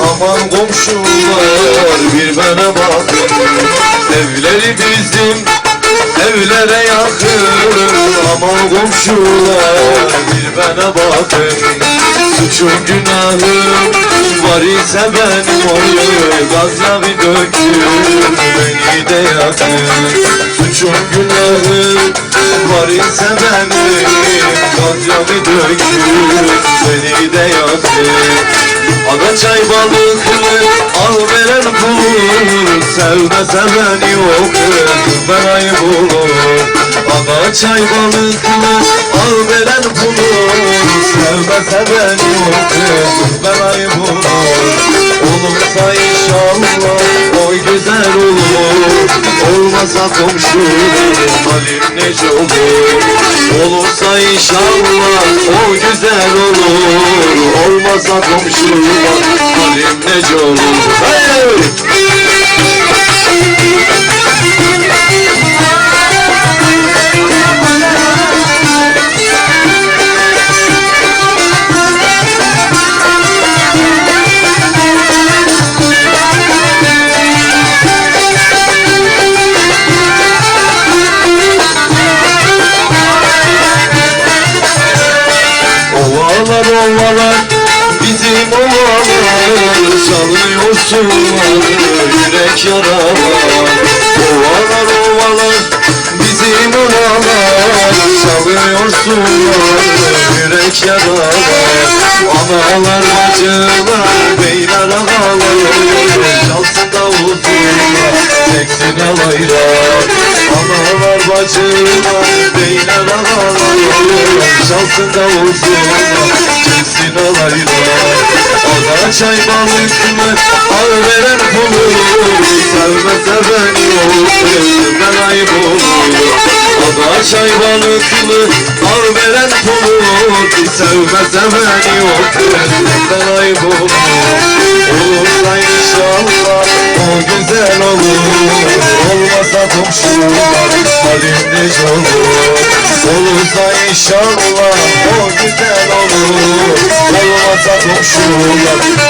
Aman komşular bir bana bakın. Evleri bizim evlere yakın. Aman komşular bir bana bakın. Suçum günahım var ise benim oy Gazla bir döktüm beni de yakın. Suçum günahım var ise benim Gazla bir döktüm beni de yakın Ana çay balıklı al veren bulur. Sevmese beni yok ben ayıp olur Ana çay balıklı al veren bulur. Sevmese beni yok ben ayıp olur Olursa inşallah o güzel olur. Olmasa komşu halim nece olur Olursa inşallah o güzel olur Olmasa komşu halim nece olur Hey! Ovalar bizim ovalar Çalıyorsun yürek yaralar. Ovalar ovalar bizim ovalar Çalıyorsun yürek yaralar. Analar bacılar beyler ağalar Çalsın davullar çeksin alaylar. Analar bacılar beyler ağalar Çalsın davullar alaylar Ana çay balıklı al veren pulu Sevmese beni olur ben ayıp olur Ana çay balıklı al veren pulu Sevmese beni yok ben ayıp olur Olursa inşallah o güzel olur Olmasa komşular halim nece olur Olursa inşallah o güzel komşular